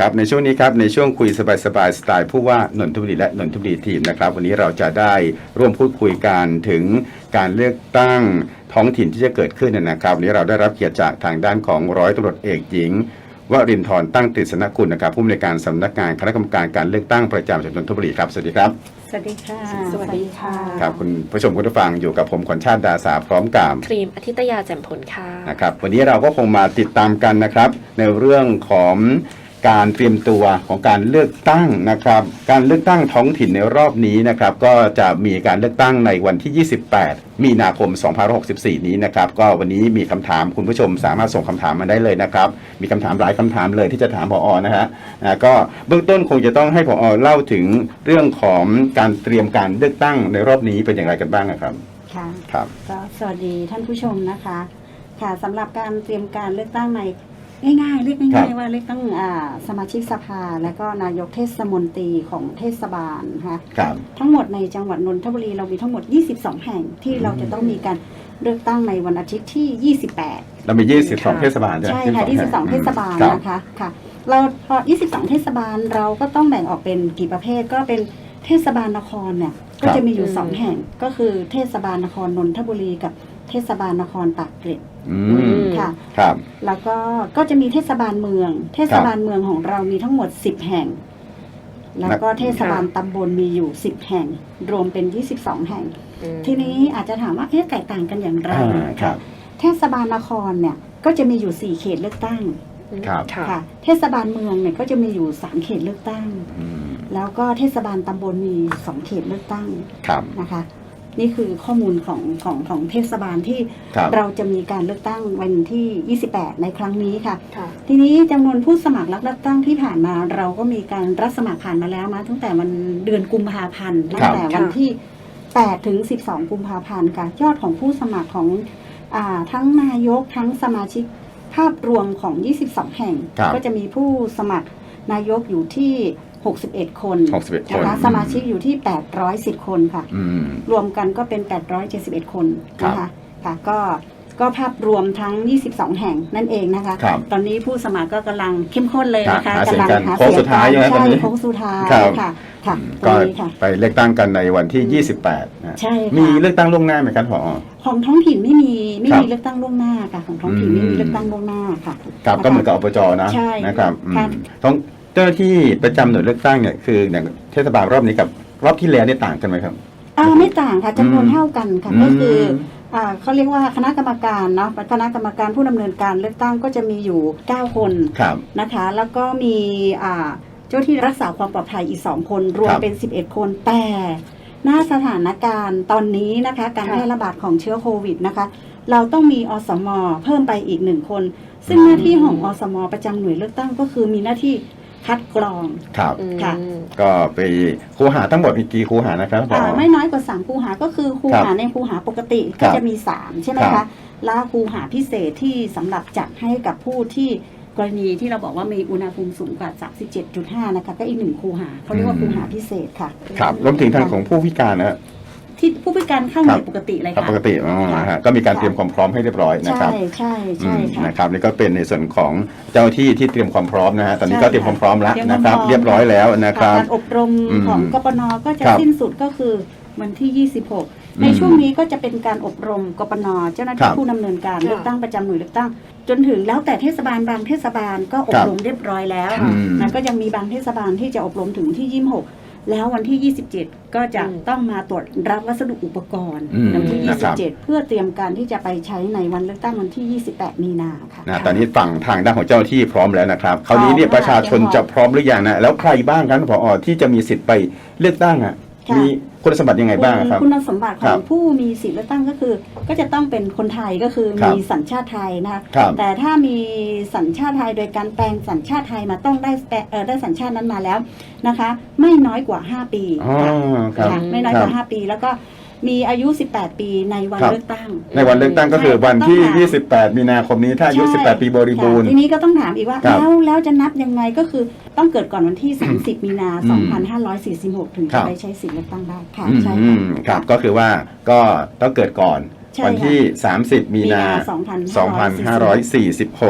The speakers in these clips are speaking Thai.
ครับในช่วงนี้ครับในช่วงคุยสบายสบายๆสไตล์ผู้ว่านนทบุรีและนนทบุรีทีมนะครับวันนี้เราจะได้ร่วมพูดคุยกันถึงการเลือกตั้งท้องถิ่นที่จะเกิดขึ้นนะครับวันนี้เราได้รับเกียรติจากทางด้านของร้อยตำรวจเอกหญิงวรินทร์ตั้งตริษนกุลนะครับผู้อำนวยการสำนักงานคณะกรรมการการเลือกตั้งประจำจังหวัดนนทบุรีครับสวัสดีครับสวัสดีค่ะ สวัสดีค่ะ ครับคุณผู้ชมคุณผู้ฟังอยู่กับผมขวัญชาติดาสาพร้อมกับครีมอาทิตยาแจ่มผลค่ะนะครับวันนี้เราก็คงมาติดตามกันนะครับ ในเรื่องของ การเตรียมตัวของการเลือกตั้งนะครับ การเลือกตั้งท้องถิ่นในรอบนี้นะครับ ก็จะมีการเลือกตั้งในวันที่ 28 มีนาคม 2564 นี้นะครับ ก็วันนี้มีคำถามคุณผู้ชมสามารถส่งคำถามมาได้เลยนะครับ มีคำถามหลายคำถามเลยที่จะถามผอนะฮะนะก็เบื้องต้นคงจะต้องให้ผอเล่าถึงเรื่องของการเตรียมการเลือกตั้งในรอบนี้เป็นอย่างไรกันบ้างนะครับค่ะครับก็สวัสดีท่านผู้ชมนะคะ ค่ะสำหรับการเตรียมการเลือกตั้งใน ง่ายๆ เรียกครัง่ายบ ๆว่าเลือกตั้งอ่าสมาชิกสภา และก็นายกเทศมนตรีของเทศบาลนะคะครับ ทั้งหมดในจังหวัดนนทบุรีเรามีทั้งหมด 22 แห่งที่เราจะต้องมีการเลือกตั้งในวันอาทิตย์ที่ 28 เรามี 22 เทศบาลใช่ไหมใช่ค่ะ22 22เทศบาลครับ นะคะค่ะเราพอ 22 เทศบาลเราก็ต้องแบ่งออกเป็นกี่ประเภทก็เป็นเทศบาลนครเนี่ยก็จะมีอยู่อืม2แห่งก็คือเทศบาลนครนนทบุรีกับ เทศบาลนครปากเกร็ดอือืมมค่ะ ครับ แล้วก็ก็จะมีเทศบาลเมือง เทศบาลเมืองของเรามีทั้งหมด10แห่ง แล้วก็เทศบาลตำบลมีอยู่10แห่ง รวมเป็น22แห่ง ทีนี้อาจจะถามว่าเอ๊ะแตกต่างกันอย่างไรอ่าครับ เทศบาลนครเนี่ยก็จะมีอยู่4เขตเลือกตั้งครับค่ะค่ะ เทศบาลเมืองเนี่ยก็จะมีอยู่3เขตเลือกตั้ง อืมแล้วก็เทศบาลตำบลมี2เขตเลือกตั้งครับ นะคะ นี่คือข้อมูลของของของเทศบาลที่ครับ เราจะมีการเลือกตั้งวันที่ 28 ในครั้งนี้ค่ะ ค่ะ ทีนี้จำนวนผู้สมัครรับเลือกตั้งที่ผ่านมา เราก็มีการรับสมัครผ่านมาแล้วมาตั้งแต่วันเดือนกุมภาพันธ์ตั้งแต่วันที่ 8 ถึง 12 กุมภาพันธ์ค่ะยอดของผู้สมัครของอาทั้งนายกทั้งสมาชิกภาพรวมของ 22 แห่ง ครับ ก็จะมีผู้สมัครนายกอยู่ที่ 61 คน61คนนะคะสมาชิกอยู่ที่ 810 คนค่ะ อืม รวมกันก็เป็น 871 คนนะครัคะบค่ะก็ก็ภาพรวมทั้ง 22 แห่งนั่นเองนะคะ ครับตอนนี้ผู้สมัครก็กำลังเข้มข้นเลยนะคะหาเสียงกำลักันหาโค้งสุดท้ายเสีใช่ไหมตอนใช่นี้โค้งสุดท้ายครับ ค่ะค่ะตรก็งนี้ค่ะ ไปเลือกตั้งกันในวันที่ 28นะใช่ค่ะ มีเลือกตั้งล่วงหน้าไหมครับผอ ของท้องถิ่นไม่มีไม่ครับมีเลือกตั้งล่วงหน้าค่ะของท้องถิ่นอืมไม่มีเลือกตั้งล่วงหน้าค่ะ ครับนะคะก็เหมือนกับอบจนะใช่นะครับอืมค่ะต้อง เจ้าหน้าที่ประจำหน่วยเลือกตั้งเนี่ยคืออย่างเทศบาลรอบนี้กับ รอบที่แล้วเนี่ยต่างกันไหมครับ อ่าไม่ต่างค่ะจำนวนอืมเท่ากันค่ะอืม ก็คืออ่าเขาเรียกว่าคณะกรรมการเนาะคณะกรรมการผู้ดำเนินการเลือกตั้งก็จะมีอยู่ 9 คนครับ นะคะ แล้วก็มีอ่าเจ้าที่รักษาความปลอดภัยอีก 2 คนรวมครับ เป็น 11 คนแต่หน้าสถานการณ์ตอนนี้นะคะ การค่ะแพร่ระบาดของเชื้อโควิดนะคะ เราต้องมีอสม เพิ่มไปอีกหนึ่งคน ซึ่งหน้าที่ของอสม ประจำหน่วยเลือกตั้งก็คือมีหน้าที่ คัดกรอง ครับ อืม ค่ะ ก็ไปคูหาทั้งหมดมีกี่คูหานะครับผออ่าไม่น้อยกว่า3คูหาก็คือคูครับหาในคูหาปกติครัก็บจะมี 3 ใช่ไหมครัคะบ แล้วคูหาพิเศษที่สำหรับจัดให้กับผู้ที่กรณีที่เราบอกว่ามีอุณหภูมิสูงกว่า 37.5 นะคะก็อีกหนึ่งคูหาเขาเรียกว่าคูหาพิเศษค่ะ ครับรวมถึงทางของผู้พิการนะฮะ ที่ผู้พิการเข้าครัในบปกติเลยครับค่ะ ปกติอ๋อฮะก็มีการเตรียมความพร้อมให้เรียบร้อยนะครับ ใช่ใช่ใช่อืมค่ะ นะครับนี่ก็เป็นในส่วนของเจ้าหน้าที่ที่เตรียมความพร้อมนะฮะตอนนี้ใช่ก็เตรียมความพร้อมแล้วเตรียมนะครับความพร้อมเรียบร้อยแล้วนะครับ การอบรมอืมของกปนก็จะครับสิ้นสุดก็คือวันที่ 26 ในช่วงนี้ก็จะเป็นการอบรมกปนเจ้าหน้าครัที่บผู้ดำเนินการค่ะเลือกตั้งประจำหน่วยเลือกตั้ง จนถึงแล้วแต่เทศบาลบางเทศบาลก็อครับบรมเรียบร้อยแล้วอืมนะก็ยังมีบางเทศบาลที่จะอบรมถึงที่ 26 แล้ววันที่ 27 ก็จะอืมต้องมาตรวจรับวัสดุอุปกรณ์อืมในวันที่ นะครับ 27 เพื่อเตรียมการที่จะไปใช้ในวันเลือกตั้งวันที่ 28 มีนาค่ะ นะตอนนี้ฝั่งทางด้านของเจ้าหน้าที่พร้อมแล้วนะครับคราวนี้เนี่ยพร้อมประชาชนค่ะจะพร้อมหรือยังนะแล้วใครบ้างครับผอที่จะมีสิทธิ์ไปเลือกตั้งอะค่ะ มี คุณสมบัติยังไงบ้างครับ คุณสมบัติขครัองบผู้มีสิทธิเลือกตั้งก็คือ ก็จะต้องเป็นคนไทยก็คือครับมีสัญชาติไทยนะคะครับแต่ถ้ามีสัญชาติไทยโดยการแปลงสัญชาติไทยมาต้องได้แปลเอ่อได้สัญชาตินั้นมาแล้วนะคะ ไม่น้อยกว่า 5 ปีอ๋อค่ะครับค่ะไม่น้อยกว่า ครับ5 ปี แล้วก็ มีอายุ 18 ปีในวันครับ เลือกตั้ง ในวันเลือกตั้งก็คือวันที่ต้องหา28 มีนาคมนี้ถ้าอายุ ใช่ 18 ปีบริบูรณ์ ค่ะทีนี้ก็ต้องถามอีกว่า ครับแล้วแล้วจะนับยังไงก็คือต้องเกิดก่อนวันที่ 30 มีนาอืม2546 ถึงครัจะบ ไปใช้สิทธิเลือกตั้งได้ค่ะอืมใช่อืค่ะมครับก็คือว่าก็ต้องเกิดก่อน ใช่วันที่ 30มีนามีนา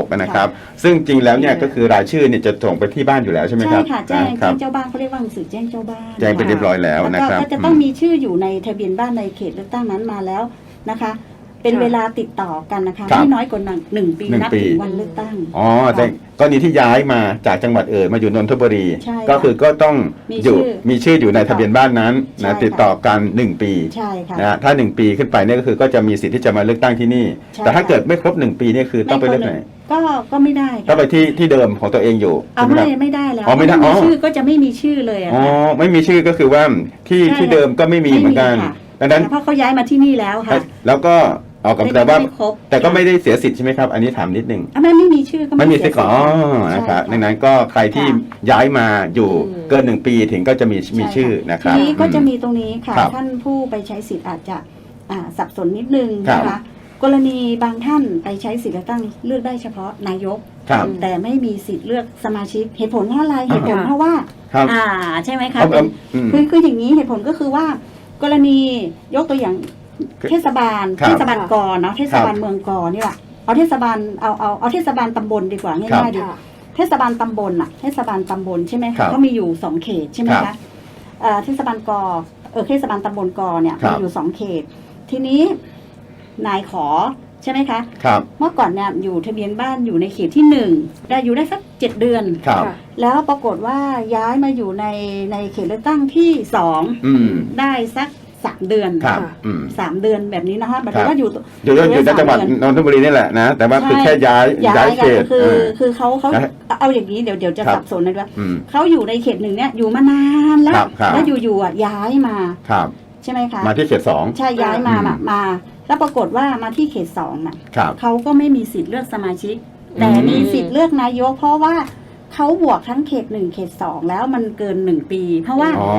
2546 นะครับ ซึ่งจริงแล้วเนี่ยก็คือรายชื่อเนี่ยจะส่งไปที่บ้านอยู่แล้วใช่ไหมคใช่รับค่ะแจ้งครัแจ้บงเจ้าบ้านเขาเรียกว่าหนังสือแจ้งเจ้าบ้านแจ้งไปเรียบร้อยแล้วแล้วนะก็ครับก็จะต้องมีชื่ออยู่ในทะเบียนบ้านในเขตเลือกตั้งนั้นมาแล้วนะคะ เป็นค่ะเวลาติดต่อกันนะคะครับไม่น้อยกว่าหนึ่งปีหนึ่งนับปี ถึงวันเลือกตั้ง อ๋อแต่กรณีที่ย้ายมาจากจังหวัดอื่นมาอยู่นนทบุรี ใช่ค่ะก็คือก็ต้องมีอยู่ชื่อมีชื่ออยู่ในทะเบียนบ้านนั้นใช่นะค่ะ ติดต่อกัน 1 ปีใช่ค่ะนะถ้า 1 ปีขึ้นไปเนี่ยก็คือก็จะมีสิทธิ์ที่จะมาเลือกตั้งที่นี่ ใช่แต่ถ้าค่ะ เกิดไม่ครบ 1 ปีเนี่ยคือต้องไปเลือกไหนก็ก็ไม่ได้ค่ะต้องไปที่ที่เดิมของตัวเองอยู่เอาใช่ไหมไม่ครับไม่ได้แล้วอ๋อไม่ได้ถ้าอ๋อ ชื่อก็จะไม่มีชื่อเลยอะอ๋อค่ะ ไม่มีชื่อก็คือว่าที่ใช่ที่เดิมก็ไม่มีเหมือนกัน ค่ะดังนั้นเพราะเขาย้ายมาที่นี่แล้วค่ะ แล้วก็ เอากับไม่แต่ว่าไม่ครบแต่ก็ไม่ได้เสียสิทธิ์ใช่ไหมครับ อันนี้ถามนิดนึงอะไม่ไม่มีชื่อก็ไม่มีเสีสิทธิ์ก่อนอ๋อนะครับใช่ดังนั้นก็ใครที่ค่ะย้ายมาอยู่อืมเกินหนึ่งปีถึงก็จะมีมีใช่ชื่อค่ะนะคทีรับนี้ก็จะอืมีตรงนี้ค่ะครับท่านผู้ไปใช้สิทธิ์อาจจะอ่าสับสนนิดนึงครับนะคะกรณีบางท่านไปใช้สิทธิ์เลือกตั้งเลือกได้เฉพาะนายกครับแต่ไม่มีสิทธิ์เลือกสมาชิกเหตุผลเพราะอะไรเหตุผลอ่าเพราะว่าครับอ่าใช่ไหมคะเอาเป็เอานอืมคือคืออย่างนี้เหตุผลก็คือว่ากรณียกตัวอย่างคือ เทศบาลครับ เทศบาลกอเนาะเทศบาลเมืองกอนี่แหละเอาเทศบาลเอาเอาเอาเทศบาลตำบลดีกว่าครับง่ายๆดี ค่ะ เทศบาลตำบลน่ะเทศบาลตำบลใช่ไหมครัคะบก็มีอยู่สองเขตใช่ไหมครัคะบเอ่อเทศบาลกอเออเทศบาลตำบลกอเนี่ยครับมีอยู่สองเขต ทีนี้นายขอใช่ไหมคะ ครับ เมื่อก่อนเนี่ยอยู่ทะเบียนบ้านอยู่ในเขตที่หนึ่งได้อยู่ได้สักเจ็ดเดือน ครับค่ะแล้วปรากฏว่าย้ายมาอยู่ในในเขตเลือกตั้งที่สองอืม ได้สัก สามเดือนครับค่ะอืม สามเดือนแบบนี้นะคะหมายครัถึบงว่าอยู่อยู่อยู่อยู่ในจังหวัดนนทบุรีนี่แหละนะ แต่ว่าคือแค่ย้ายย้าย้ายยเขกันตคือเออคือเขาเขาย้ายเอาอย่างนี้เดี๋ยวเดี๋ยวจะครับสับสนนะว่าอืมเขาอยู่ในเขตหนึ่งเนี่ยอยู่มานานแล้ควรับครับแล้วอยู่ๆอะย้ายมาครับใช่ไหมคะมาที่เขตสองใช่ย้ายมาอืมน่ะมาแล้วปรากฏว่ามาที่เขตสองน่ะครับเขาก็ไม่มีสิทธิ์เลือกสมาชิกอืมแต่มีสิทธิ์เลือกนายกเพราะว่า เขาบวกทั้งเขตหนึ่งเขตสองแล้วมันเกินหนึ่งปี เพราะว่าอ๋อ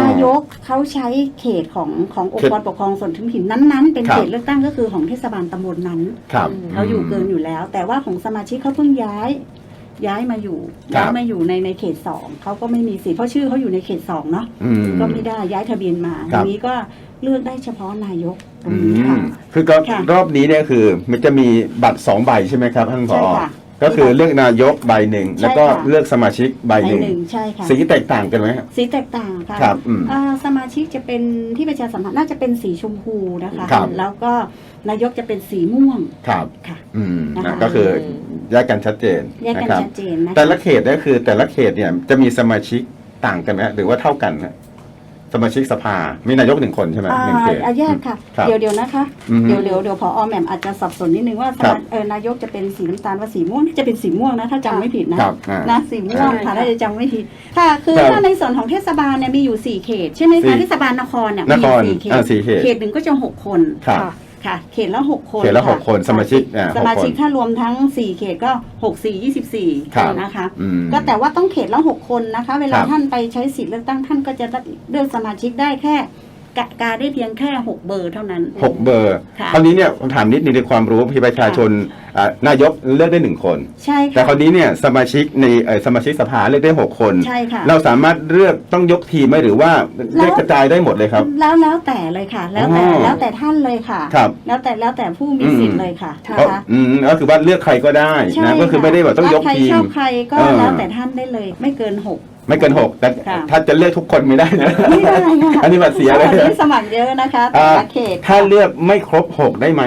นายกเขาใช้เขตของขององค์กรปกครองส่วนท้องถิ่นนั้นๆ เป็นครับ เขตเลือกตั้งก็คือของเทศบาลตำบลนั้น ครับ เขาอยู่เกินอยู่แล้ว แต่ว่าของสมาชิกเขาเพิ่งย้าย ย้ายมาอยู่ครับ ย้ายมาอยู่ในในเขตสองเขาก็ไม่มีสิทธิ์เพราะชื่อเขาอยู่ในเขตสองเนาะอืม ก็ไม่ได้ย้ายทะเบียนมาครัทีบ นี้ก็เลือกได้เฉพาะนายกตรงอืนี้ค่ะ มคือก็ค่ะ รอบนี้เนี่ยคือ มันจะมีบัตรสองใบใช่ไหมครับท่านผใช่อ ค่ะ ก็คือเลือกนายกใบหนึ่งใช่แล้วก็ค่ะเลือกสมาชิกใบใบหนึ่งหนึ่งใช่ค่ะสีแตกต่างกันไหมครับสีแตกต่างค่ะครับอืมอ่าสมาชิกจะเป็นที่ประชาสัมพันธ์น่าจะเป็นสีชมพูนะคะครับแล้วก็นายกจะเป็นสีม่วงครับค่ะอืมนะคะนะก็คือแยกกันชัดเจนแยกกันนะครับชัดเจนนะคะแต่ละเขตเนี่ยคือแต่ละเขตเนี่ยจะมีสมาชิกต่างกันไหมหรือว่าเท่ากันนะ สมาชิกสภา มีนายกหนึ่งคนใช่ไหมอ่าหนึ่งเขต อ่าแยกค่ะ ครับเดี๋ยวเดี๋ยวนะคะ อือฮึเดี๋ยวเดี๋ยวเดี๋ยวพอแหม่มอาจจะสับสนนิดนึงว่าสครับมาเออนายกจะเป็นสีน้ำตาลว่าสีม่วงน่าจะเป็นสีม่วงนะถ้าจำไม่ผิดนะครับอ่านะสีม่วงใช่ค่ะค่ะถ้าจะจำไม่ผิดค่ะ คือครับถ้าในส่วนของเทศบาลเนี่ยมีอยู่สี่เขตใช่ไหมสี่คะเทศบาลนครเนี่ยนมีคอยู่รสี่เขอ่าตสี่เขต เขตหนึ่งก็จะหกคน ครับ ค่ะ ค่ะ เขตละหกคนเขตละค่หกคนสมาชิกอ่าสมาชิกหกคน ถ้ารวมทั้งสี่เขตก็หกสี่ยี่สิบสี่ครับนะคะ อืม ก็แต่ว่าต้องเขตละหกคนนะคะ เวลาครับ ท่านไปใช้สิทธิ์เลือกตั้งท่านก็จะเลือกสมาชิกได้แค่ กะกาได้เพียงแค่หกเบอร์เท่านั้น หกเบอร์ค่ะคราวนี้เนี่ยผมถามนิดนึงในความรู้พี่ประชาชนอ่านายกเลือกได้หนึ่งคน ใช่แต่ค่ะ คราวนี้เนี่ยสมาชิกในเอ่อสมาชิกสภาเลือกได้หกคน ใช่ค่ะ เราสามารถเลือกต้องยกทีมไหมหรือว่าแล้วเลือกกระจายได้หมดเลยครับ แล้วแล้วแต่เลยค่ะ แล้วแต่อ๋อแล้วแต่ท่านเลยค่ะ ครับแล้วแต่แล้วแต่ผู้มีสิทธิ์เลยค่ะค่ะนะเพราะคะอืมก็คือว่าเลือกใครก็ได้ใช่นะก็คือไม่ได้แบบต้องยกถ้าใครทีชม อบใครก็เออ แล้วแต่ท่านได้เลย ไม่เกินหก ไม่เกินหกแต่ค่ะ ถ้าจะเลือกทุกคนไม่ได้นะ ไม่ได้ค่ะอันนี้บัตรเสียเลยพราะวันนี้สมัครเยอะนะคะแต่อ่าละเขตถ้าเลือกไม่ครบหกได้ไหม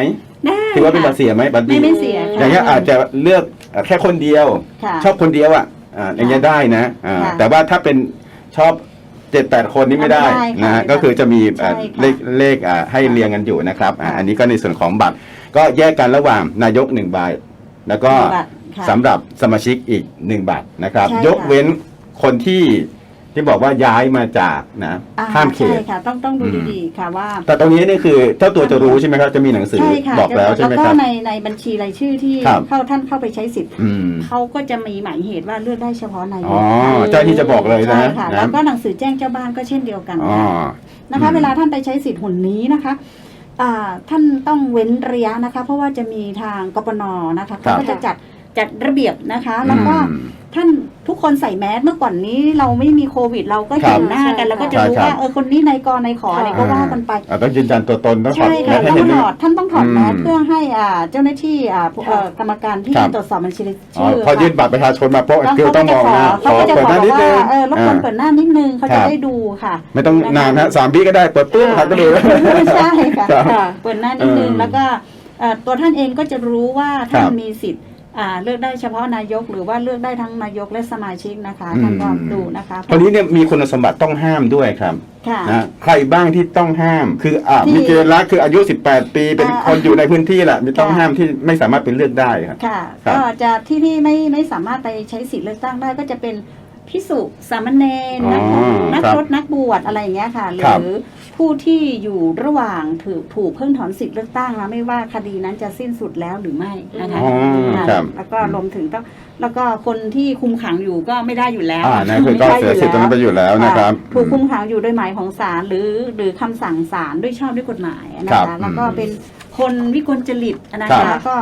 ได้ถือว่าเป็นบัตรค่ะเสียไหมบัตรไม่ดีไม่เสียค่ะ อย่างเงี้ยอาจจะเลือกแค่คนเดียว ค่ะชอบคนเดียวอะอ่าอย่างเงี้ยได้นะอ่าค่ะแต่ว่าถ้าเป็นชอบเจ็ดแปดคนนี่ไม่ได้ไม่ได้ค่ะนะฮะไม่ได้ก็คือจะมีอ่าใช่ค่ะเลขเลขอ่าให้ค่ะเรียงกันอยู่นะครับอ่าค่ะอันนี้ก็ในส่วนของบัตรก็แยกกันระหว่างนายกหนึ่งใบแล้วก็บัตรค่ะสำหรับสมาชิกอีกหนึ่งบัตรนะครับ ใช่ค่ะ ยกเว้น คนที่ที่บอกว่าย้ายมาจากนะอ่ข้ามเขต ใช่ค่ะ ต้องต้องดูอืม ดีๆค่ะว่า แต่ตรงนี้นี่คือเจ้าตัวจะรู้ใช่ไหมครับ จะมีหนังสือใช่ค่ะบอกแล้วใช่ไหมแล้วก็ครับ ในในบัญชีรายชื่อที่ครับ เข้าท่านเข้าไปใช้สิทธิ์อืม เขาก็จะมีหมายเหตุว่าเลือกได้เฉพาะนายกอ๋อเจ้าที่จะบอกเลยนะใช่ค่ะนะ แล้วก็หนังสือแจ้งเจ้าบ้านก็เช่นเดียวกันอ๋อ นะคะ อืม เวลาท่านไปใช้สิทธิ์หุ่นนี้นะคะอ่าท่านต้องเว้นระยะนะคะ เพราะว่าจะมีทางกปนนะคะเขาก็จะจัดจัดระเบียบนะคะ แล้วก็อืม ท่านทุกคนใส่แมสเมื่อก่อนนี้เราไม่มีโควิด เราก็ครัเห็บนหน้ากันใช่แล้วก็จะรู้ใช่ครับว่าเออคนนี้นายกนายขออะไรก็ว่ากันไปอ่าต้องยืนยันตัวตนต้องถอดใช่แมค่ะสให้ต้อเห็งนถอดท่านต้องถอดแมสอืมเพื่อให้อ่าเจ้าหน้าที่อ่าผู้เอ่อกรรมการที่ครับตรวจสอบบัญชีรายอ๋อชื่อพอยื่นค่ะบัตรประชาชนมาโป๊ะแล้วคือเขาต้ก็องมจะองขอหน้าเขาก็จะเปิดขหอน้านิดว่านึงเออรบกวนอ่าเปิดหน้านิดนึงเขาครัจะบได้ดูค่ะ ไม่ต้องนะคะนานฮะสามปีก็ได้เปิดปุ๊บหันก็ดูใช่ค่ะครับค่ะเปิดหน้านิดนึงเออแล้วก็เอ่อตัวท่านเองก็จะรู้ว่าท่าคนรับมีสิทธิ์ อ่าเลือกได้เฉพาะนายกหรือว่าเลือกได้ทั้งนายกและสมาชิกนะคะอืมท่านก็ดูนะคะตอนนี้เนี่ยมีคุณสมบัติต้องห้ามด้วยครับค่ะ นะใครบ้างที่ต้องห้าม คืออะที่มีเกณฑ์รักคืออายุ 18 ปีเป็นอ่าคนอยู่ในพื้นที่แหละมีต้องค่ะ ห้ามที่ไม่สามารถเป็นเลือกได้ครับ ค่ะ ครับ ก็จะที่ที่ไม่ไม่สามารถไปใช้สิทธิ์เลือกตั้งได้ก็จะเป็น พิสุสามเณรนักอ๋อนักครับรถนักบวชอะไรอย่างเงี้ยค่ะหครับรือผู้ที่อยู่ระหว่างถูกถูกเพิ่งถอนสิทธิ์เลือกตั้งนะไม่ว่าคดีนั้นจะสิ้นสุดแล้วหรือไม่นะคะอ๋อค่ะครับ แล้วก็รวมถึงต้องแล้วก็คนที่คุมขังอยู่ก็ไม่ได้อยู่แล้วอ่านั่นคือก็ไม่เสีได้ยสิทธิ์ตรงนั้นไปอยู่แล้วนะครับ ถูกคุมขังอยู่โดยหมายของศาลหรือหรือคำสั่งศาลด้วยชอบด้วยกฎหมายนะครัคะบแล้วก็เป็นคนวิกลจริตนะครัคะบก็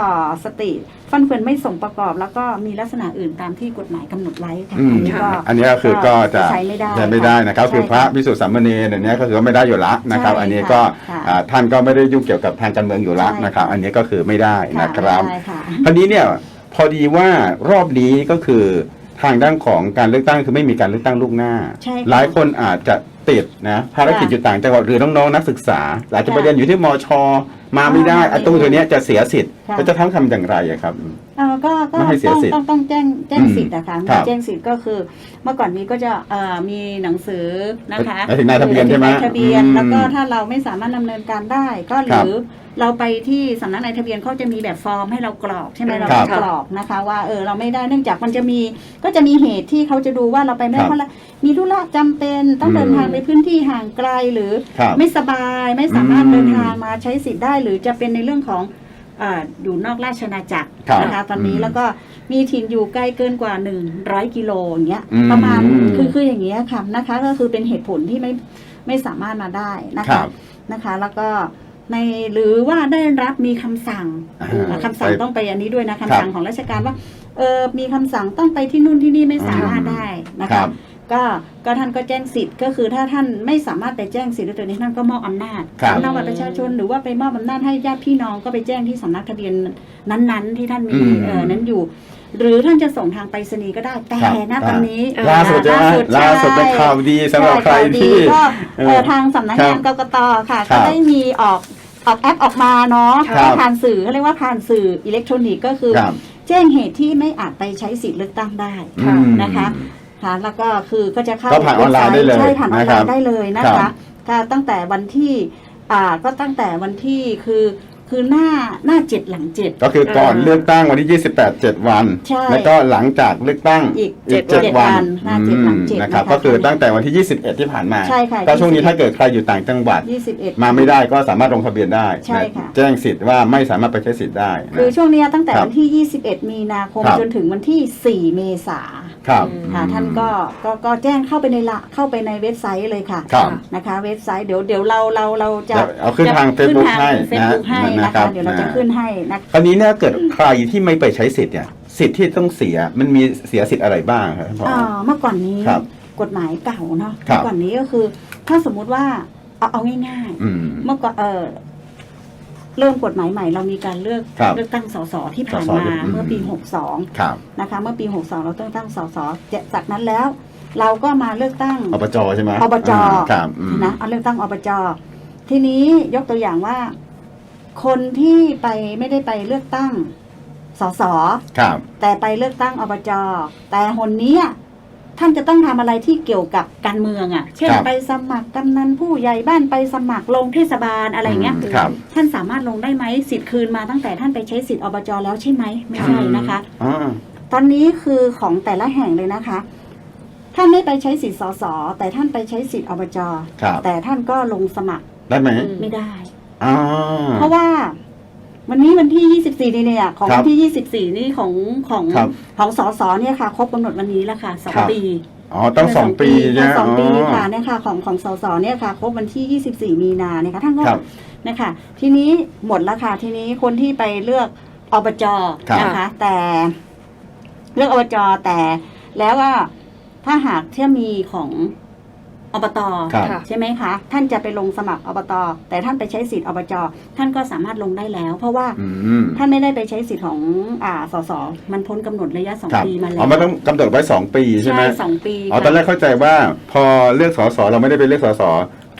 สติ ฟันเฟือนไม่สมประกอบ แล้วก็มีลักษณะอื่นตามที่กฎหมายกำหนดไว้ค่ะอืมอันนี้ก็ อันนี้ก็คือก็จะใช้ไม่ได้ใช้ไม่ได้นะครับใช่คือพระค่ะพิสุทธิสามเณรอันนี้ก็คือว่าไม่ได้อยู่ละนะครับ ใช่อันนี้ก็ค่ะอ่าท่านก็ไม่ได้ยุ่งเกี่ยวกับทางการเมืองอยู่ละใช่ นะครับค่ะอันนี้ก็คือไม่ได้นะครับ ใช่ค่ะ คราวนี้เนี่ยพอดีว่ารอบนี้ก็คือทางด้านของการเลือกตั้งคือไม่มีการเลือกตั้งลูกหน้า ใช่ค่ะหลายคนอาจจะติดนะภารกิจค่ะอยู่ต่างจังหวัดหรือน้องๆนักศึกษาหลายจะค่ะ ไปเรียนอยู่ที่มช มาไม่ได้อ่าไอ้ตรงตัวเนี้ยจะเสียสิทธิ์ค่ะก็จะทั้งทำอย่างไรอะครับ เอ่อก็ก็ไม่ให้เสียต้องสิทธิ์ต้องต้องแจ้งแจ้งอืมสิทธิ์นะคะครับ แจ้งสิทธิ์ก็คือ เมื่อก่อนนี้ก็จะเอ่อมีหนังสือนะคะหมายถึงนายทะเบียนใช่ไหมนายทะเบียนอืม แล้วก็ถ้าเราไม่สามารถดำเนินการได้ ก็หครัรืบอเราไปที่สำนักนายทะเบียนเขาจะมีแบบฟอร์มให้เรากรอกใช่ไหมเราครับไปกรอกนะคะ ว่าเออเราไม่ได้เนื่องจากมันจะมีก็จะมีเหตุที่เขาจะดูว่าเราไปไม่ครัได้บเพราะอะไรมีธุระจำเป็นต้องเดินทางอืมไปพื้นที่ห่างไกลหรือ ครับไม่สบายไม่สามารถอืม เดินทางมาใช้สิทธิ์ได้หรือจะเป็นในเรื่องของอ่าอยู่นอกราชอาณาจักรครับนะคะตอนนี้อืมแล้วก็มีถิ่นอยู่ใกล้เกินกว่า 100 กิโลอย่างเงี้ยอืมประมาณคือคืออย่างเงี้ยค่ะนะคะ ก็คือเป็นเหตุผลที่ไม่ไม่สามารถมาได้นะครัคะบนะคะ แล้วก็ในหรือว่าได้รับมีคำสั่งอ่าอ่าคำสั่งไปต้องไปอันนี้ด้วยนะครัคำบสั่งของราชการว่าเออมีคำสั่งต้องไปที่นู่นที่นี่ไม่สามารถได้นะครัคะบ ก็ก็ท่านก็แจ้งสิทธิ์ก็คือถ้าท่านไม่สามารถไปแจ้งสิทธิ์ด้วยตัวนี้ท่านก็มอบอำนาจครับอำนาจบัตรประชาชนหรือว่าไปมอบอำนาจให้ญาติพี่น้องก็ไปแจ้งที่สำนักทะเบียนนั้นๆ ที่ท่านมีอืม เออนั้นอยู่ หรือท่านจะส่งทางไปรษณีย์ก็ได้แต่ครับณตอนนี้ล่าสุดใช่ไหมล่าสุดเป็นข่าวดีสำหรับใครช่ข่าวดีที่ ก็เอเอออทางสำนักงานกกตค่ะ ครัก็บได้มีออกออกแอปออกมาเนาะครับ ก็ผ่านสื่อเขาเรียกว่าผ่านสื่ออิเล็กทรอนิกส์ก็คือ ครับ แจ้งเหตุที่ไม่อาจไปใช้สิทธิ์เลือกตั้งได้อืมนะคะ ค่ะแล้วก็คือก็จะเข้าก็ผ่านออนไลน์ได้เลยใช่ผ่านออนไลนะครับน์ได้เลยนะครัคะบ ก็ตั้งแต่วันที่อ่าก็ตั้งแต่วันที่คือคือหน้าหน้าเจ็ดหลังเจ็ด ก็คือก่อนเออเลือกตั้งวันที่ 28 7 วัน ใช่แล้วก็หลังจากเลือกตั้งอีกอีกเจ็ด7วันวันหน้าเจ็ดหลังเจ็ดอืมนะครับ นะคะก็คือตั้งแต่วันที่ 21 ที่ผ่านมา ใช่ค่ะก็ช่วงนี้21 ถ้าเกิดใครอยู่ต่างจังหวัด ยี่สิบเอ็ด มาไม่ได้ก็สามารถลงทะเบียนได้ใช่นค่ะแจ้งสิทธิ์ว่าไม่สามารถไปใช้สิทธิ์ได้นะ คือช่วงเนี้ยตั้งแต่ครับวันที่ 21 มีนาคมครับจนถึงวันที่ 4 เมษา ครับค่ะท่านก็ก็ก็แจ้งเข้าไปในละเข้าไปในเว็บไซต์เลยค่ะครับนะคะ เว็บไซต์เดี๋ยวเดี๋ยวเราเราเราจะเดี๋ยวเอาขึ้นทาง Facebook ให้เฟซบุ๊กให้นะนะครัคะบเดี๋ยวเราจะนะขึ้นให้นะคราวนี้เนี่ยเกิดใครที่ไม่ไปใช้สิทธิ์เนี่ยสิทธิ์ที่ต้องเสียมันมีเสียสิทธิ์อะไรบ้างครับท่านผออ่าเมื่อก่อนนี้ครับกฎหมายเก่าเนาะครับเมื่อก่อนนี้ก็คือ ถ้าสมมุติว่าเอาเอาง่ายอืมๆเมื่อก่อนเออ เริ่มกฎหมายใหม่เรามีการเลือกครับเลือกตั้งสสที่ผ่านสสมาอืม เมื่อปี ครับ62 นะคะ เมื่อปี 62 เราต้องตั้งสสจากนั้นแล้ว เราก็มาเลือกตั้ง อบจใช่ไหมอบจาครับอืม นะเอาเลือกตั้งอบจทีนี้ยกตัวอย่างว่า คนที่ไปไม่ได้ไปเลือกตั้งสสครับ แต่ไปเลือกตั้งอบจแต่หนนี้อะ ท่านจะต้องทำอะไรที่เกี่ยวกับการเมืองอะ่ะ เช่นครับไปสมัครกำนันผู้ใหญ่บ้านไปสมัครลงเทศบาลอะไรเงี้ยมครับท่านสามารถลงได้ไหมสิทธิ์คืนมาตั้งแต่ท่านไปใช้สิทธิ์อบจแล้วใช่ไหมไม่ใช่นะคะอ่าตอนนี้คือของแต่ละแห่งเลยนะคะ ท่านไม่ไปใช้สิทธิ์สสแต่ท่านไปใช้สิทธิ์อบจครับแต่ท่านก็ลงสมัครได้ไหมอืมไม่ได้อ่าเพราะว่า วันนี้วันที่ 24นี่เนี่ยของครับวันที่ 24 นี่ของของครับ ของสสเนี่ยค่ะ ครบกำหนดวันนี้แล้วค่ะสองครับ ปีอ๋อต้องสองปีใช่นะสองปีอ๋อ ค่ะเนี่ยค่ะของของสสเนี่ยค่ะ ครบวันที่ 24 มีนาเนี่ยค่ะท่านก็ครับนะคะ ทีนี้หมดแล้วค่ะ ทีนี้คนที่ไปเลือกอบจครับ นะคะ แต่ เลือกอบจแต่แล้วก็ถ้าหากที่มีของ อบตครับค่ะ ใช่ไหมคะ ท่านจะไปลงสมัครอบต แต่ท่านไปใช้สิทธิ์อบจท่านก็สามารถลงได้แล้ว เพราะว่าอืมท่านไม่ได้ไปใช้สิทธิ์ของอ่าสสมันพ้นกำหนดระยะสองครับปีมาแล้วอ๋อมันต้องกำหนดไว้สองปีใช่ไหม สองปีอ๋อค่ะตอนแรกเข้าใจว่าพอเลือกสสเราไม่ได้ไปเลือกสส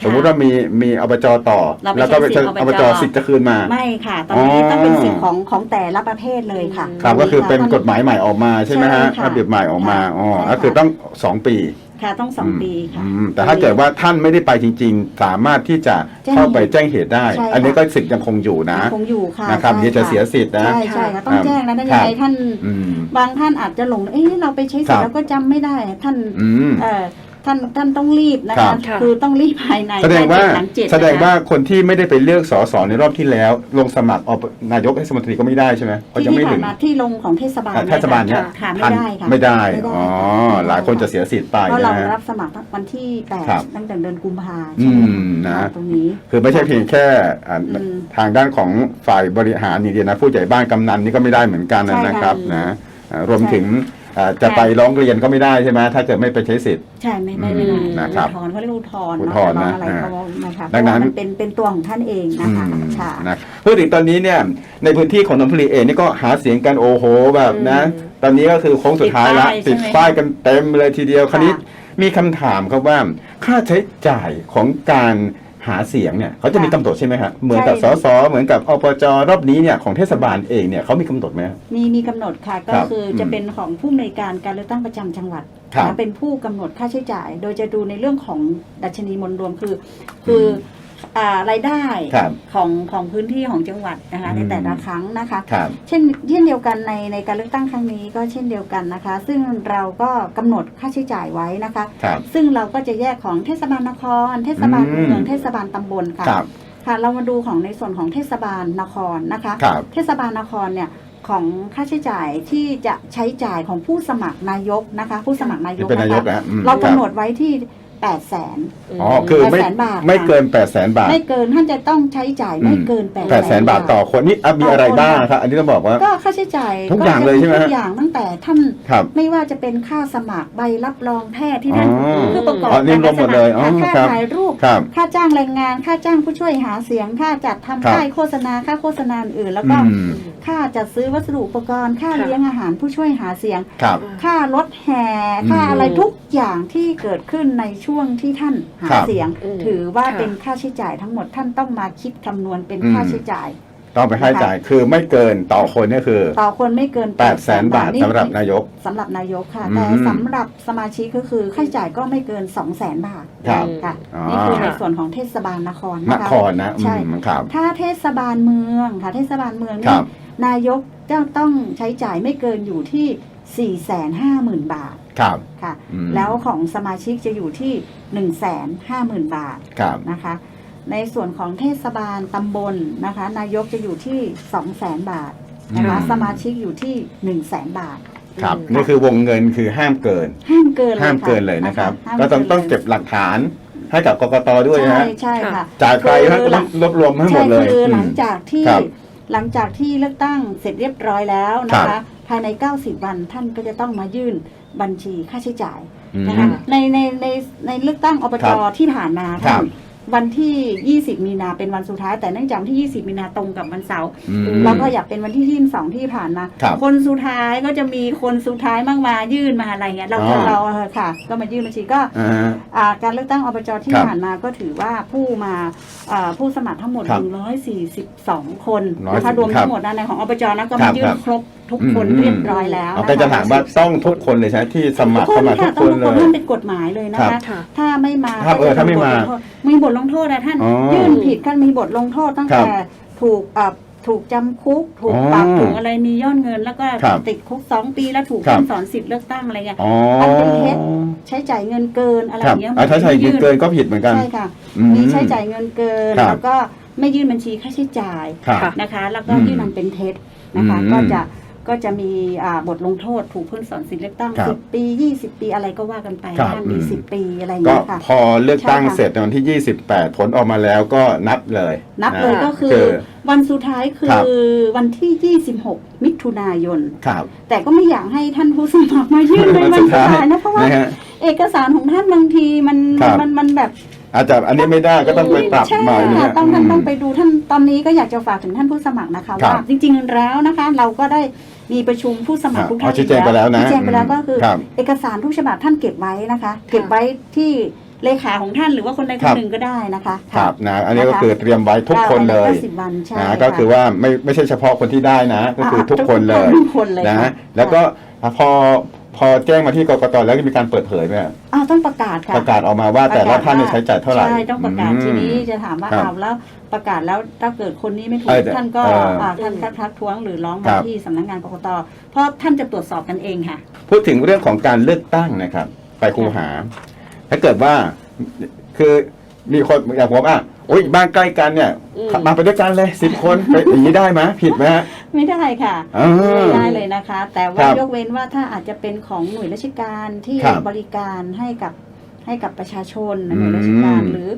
สมมุติว่ามีมีอบจต่อ เราไปแล้วก็ไปใช้สิทธิ์อบจสิทธิ์จะคืนมา ไม่ค่ะ ตอนนี้อ๋อ ต้องเป็นสิทธิ์ของของแต่ละประเภทเลยค่ะ ครับก็คือเป็นกฎหมายใหม่ออกมาใช่ไหมฮะใช่ค่ะระเบียบใหม่ออกมาค่ะอ๋อ ใช่ค่ะ ก็คือต้องสองปี ค่ะต้องสองปีค่ะ อืมแต่ถ้าเกิดว่าท่านไม่ได้ไปจริง ๆ สามารถที่จะแจ้งเข้าไปแจ้งเหตุได้ ใช่ค่ะ อันนี้ก็สิทธิ์ยังคงอยู่นะคงอยู่ค่ะนะครับใช่เดี๋ยวจะเสียสิทธิ์นะ ใช่ใช่ค่ะต้องครับแจ้งนะถ้าคยัรังบไงท่าน อืม บางท่านอาจจะหลง เอ๊ะเราไปใช้สิทครัธิ์บ แล้วก็จำไม่ได้ ท่านอืม เอ่อ ท่านท่านต้องรีบนะครัคะบค่ะคือต้องรีบภายในแสดงว่าหลังเจ็ดแสดงนะคะว่าคนที่ไม่ได้ไปเลือกสสในรอบที่แล้ว ลงสมัครอบนายกเทศมนตรีก็ไม่ได้ใช่ไหมเพราะที่ยังที่ไม่ผ่าถึนงมาที่ลงของเทศบาลอะเทศบาลเนี่ยค่ะไม่ทันได้ค่ะไม่ได้ไม่ได้อ๋อค่ะหลายคนจะเสียสิทธิ์ไปเพราะเรานะฮะ รับสมัครวันที่แปดครับตั้งแต่เดือนกุมภาอืใช่ไหมมนะ ตรงนี้ คือไม่ใช่เพียงแค่อ่าอืมทางด้านของฝ่ายบริหารนี่เดียวนะผู้ใหญ่บ้านกำนันนี่ก็ไม่ได้เหมือนกันใช่ค่ะนะครับนะอ่ารวมใช่ถึง อ่าจะค่ะไปร้องเรียนก็ไม่ได้ใช่ไหมถ้าเกิดไม่ไปใช้สิทธิ์ ใช่ไม่ไม่ไม่ได้อืมนะครับอุทธรณ์เขาเรียกอุทธรณ์อุทเนาะธรณ์ร้อนะงอะไรอ่าเขานะคะดังนั้น เพราะว่ามันเป็นเป็นตัวของท่านเองนะคะอืมค่ะ นะพูดถึงตอนนี้เนี่ยในพื้นที่ของนนทบุรีเองนี่ก็หาเสียงกันโอ้โหแบบนะ อืมตอนนี้ก็คือโค้งสุดท้ายละติติดดป้าป้ายยกันเต็มเลยทีเดียวค่ะ คราวนี้มีคำถามครับว่า ค่าใช้จ่ายของการ หาเสียงเนี่ยเขาจะมีกำหนดใช่ไหมครับเหมือนกับสสเหมือนกับอบจรอบนี้เนี่ยของเทศบาลเองเนี่ยเขามีกำหนดไหม มีมีกำหนดค่ะก็ครับคืออมจะเป็นของผู้อำนวยการการเลือกตั้งประจำจังหวัดครับนะเป็นผู้กำหนดค่าใช้จ่าย โดยจะดูในเรื่องของดัชนีมวลรวมคือ คืออ่ารายได้ครับของของพื้นที่ของจังหวัดนะคะอืมในแต่ละครั้งนะคะ ครับ เช่นเช่นเดียวกันในในการเลือกตั้งครั้งนี้ก็เช่นเดียวกันนะคะ ซึ่งเราก็กำหนดค่าใช้จ่ายไว้นะคะ ครับ ซึ่งเราก็จะแยกของเทศบาลนคร เทศบาลอืม เมืองเทศบาลตำบลค่ะ ครับ ค่ะเรามาดูของในส่วนของเทศบาลนครนะคะ ครับเทศบาลนครเนี่ยของค่าใช้จ่ายที่จะใช้จ่ายของผู้สมัครนายกนะคะ ผู้สมัครนายที่กเป็นนายกนะคะนะอืมเราคกำบหนดไว้ที่ 8 0 0แสน อ๋อคือไม่800,000บาท ไม่เกิน8 0 0แสนบาท ไม่เกินท่านจะต้องใช้จ่ายไม่เกิน8 8แสนบาทต่อคนนี่อะมีอะไรบ้างครับ อันนี้ต้องบอกว่า ก็ค่าใช้จ่ายทุกอย่างเลยใช่ไหมทุกอย่างตั้งแต่ท่านครับไม่ว่าจะเป็นค่าสมัครใบรับรองแพทย์ที่ท่านอ๋อคือประกอบอ๋อนี่รวมหมดเลยอ๋อค่าครับถ่ายรูป ครับค่าจ้างแรงงาน ค่าจ้างผู้ช่วยหาเสียง ค่าจัดทำครับป้ายโฆษณาค่าโฆษณาอื่นๆแล้วก็ อืมค่าจัดซื้อวัสดุอุปกรณ์ค่าค่ะ เลี้ยงอาหารผู้ช่วยหาเสียง ครับ ค่ารถแห่อืมค่าอะไรทุกอย่างที่เกิดขึ้นในช่วงที่ท่านหาครับ เสียง อืมถือว่าค่ะ เป็นค่าใช้จ่ายทั้งหมดท่านต้องมาคิดคำนวณเป็นอืมค่าใช้จ่าย ต้องไปให้จ่ายคือไม่เกินต่อคนเนี่ยคือต่อคนไม่เกิน8แสนบาทนี่สำหรับนายก สำหรับนายกค่ะอืมแต่สำหรับสมาชิกก็คือค่าใช้จ่ายก็ไม่เกิน 2 0 0แสนบาทครับค่ะอ๋อ นี่คือในค่ะส่วนของเทศบาลนครนนะคะ ครนะอืใช่ มครับ ถ้าเทศบาลเมืองค่ะ เทศบาลเมืองคนี่รับนายกจะต้องใช้จ่ายไม่เกินอยู่ที่ 4 5 0 0 0 0 บาท ครับ ค่ะ อืม แล้วของสมาชิกจะอยู่ที่ 1 5 0 0 0 0 บาทครับ นะคะ ในส่วนของเทศบาลตำบลนะคะ นายกจะอยู่ที่ 2 0 0 0 0 0 บาทนะคะอืม สมาชิกอยู่ที่ 1 0 0 0 0แบาท ครับ อืม นี่คือวงเงินคือห้ามเกิน ห้ามเกินเลยห้ามค่ะเกินเลยนะครับ ห้ามก็ต้องนลยต้องเก็บหลักฐานให้กับกกตด้วยใช่นะฮะใช่ค่ะจ่ายไปคือฮะก็หลัต้องรวบรวมให้หมดเลยใช่คือหลังม จากที่ครับ หลังจากที่เลือกตั้งเสร็จเรียบร้อยแล้วนะครัคะ บ ภายใน 90 วันท่านก็จะต้องมายื่นบัญชีค่าใช้จ่ายอืม นะคะในในในในเลือกตั้งอบครัจบที่ผ่านมาครัท่าบน วันที่ 20 มีนาเป็นวันสุดท้าย แต่เนื่องจากวันที่ 20 มีนาตรงกับวันเสาร์อืมแล้วก็อยากเป็นวันที่ 22 ที่ผ่านมา ครับคนสุดท้ายก็จะมีคนสุดท้ายมากมายื่นมาอะไรเงี้ยเราอ๋อเราเออค่ะ ก็มายื่นบัญชีก็ อ่าอ่าการเลือกตั้งอบจที่ครับผ่านมาก็ถือว่าผู้มาอ่าผู้สมัครทั้งหมด ครับ142 คนนะ140คะรวมครัทั้บงหมดนะในของอบจนะก็ครัมาบยื่ครันบครบทุกคนอืม เรียบร้อยแล้วเอานะก็จะคะถามว่าต้องทุกคนเลยใช่ไหมที่สมัครทุกคเข้านมาทุค่ะกต้คองนทุกเลคนยท่านเป็นกฎหมายเลยนะครัคะบค่ะถ้าไม่มาครับเออถ้าไม่มามีบทลงโทษนะท่าน อ๋อยื่นผิดกันมีบทลงโทษตั้งครัแต่บถูกอ่าถูกจำคุก ถูกอ๋อปรับถูกอะไรมียอดเงิน แล้วก็ครับติดคุกสองปีแล้วถูกครับเพิกถอนสิทธิ์เลือกตั้งอะไรเงี้ย อ๋อมันเป็นเท็จ ใช้จ่ายเงินเกินอะไรคอรับย่างเงี้ยอะถ้าใช้เงินเกินก็ผิดเหมือนกันใช่ค่ะ อืมีใช้จ่ายเงินเกิน ครับ แล้วก็ไม่ยื่นบัญชีค่าใช้จ่ายครับค่ะนะคะ แล้วก็อืมยื่นมันเป็นเท็จนะคะ อืมก็จะ ก็จะมีอ่าบทลงโทษถูกเพิ่งสอนสิทธิ์เลือกตั้งครับสิบปียี่สิบปีอะไรก็ว่ากันไปครับห้ามมีอืม สิบปีอะไรอย่างก็เงี้ยค่ะ พอเลือกตั้งใช่ค่ะ เสร็จในวันที่ 28 ผลออกมาแล้วก็นับเลย นับเลยะก็คือคือวันสุดท้ายคืครัอบวันที่ 26 มิถุนายน ครับ แต่ก็ไม่อยากให้ท่านผู้สมัครมายื่นในวันสุดท้ายนะเพราะว่านะฮะเอกสารของท่านบางทีมันครับ มันมันแบบอาจจะอันนี้ไม่ได้ก็ต้องไปปรับใช่ใหม่นะค่ะฮะต้องท่านต้องมไปดูท่านตอนนี้ก็อยากจะฝากถึงท่านผู้สมัครนะคะ ครับว่าจริงๆแล้วนะคะ เราก็ได้ มีประชุมผู้สมัครครับทุกอ๋อท่านชี้แจงไปแล้วนะชี้แจงไปแล้วก็คือครับเอกสารทุกฉบับท่านเก็บไว้นะคะ เก็บไว้ที่เลขาของท่านหรือว่าคนใดคครันบ หนึ่งก็ได้นะคะครับนะอันนี้ก็คือเตรียมไว้ทุกคนเลยสิบวันใช่นะก็คือว่าไม่ไม่ใช่เฉพาะคนที่ได้นะ ก็คือทุกคนเลยทุกคนเลยนะ ค่ะแล้วก็พอ พอแจ้งมาที่กกตแล้วก็มีการเปิดเผยไหมฮะอ้าวต้องประกาศค่ะประกาศออกมาว่าแต่ละท่านเนี่ยใช้จ่ายเท่าไหร่ใช่ต้องประกาศอืมทีนี้จะถามว่าครับอ้าวแล้วประกาศแล้วถ้าเกิดคนนี้ไม่ถูเอกอท่านก็เอออ่าท่านก็ทักท้วงหรือร้องครัมาบที่สำนักงานกกตเพราะท่านจะตรวจสอบกันเองค่ะ พูดถึงเรื่องของการเลือกตั้งนะครับ ไปคูหา ถ้าเกิดว่าคือมีคนอย่างผมอะโอ้ยบ้านใกล้กันเนี่ยอืม มาไปด้วยกันเลยสิบคนไปอย่างนี้ได้ไหมผิดไหมฮะ ไม่ได้ค่ะอ่าไม่ได้เลยนะคะ แต่คว่ารับยกเว้นว่าถ้าอาจจะเป็นของหน่วยราชการที่ครับบริการให้กับให้กับประชาชนอืมหน่วยราชการหรือ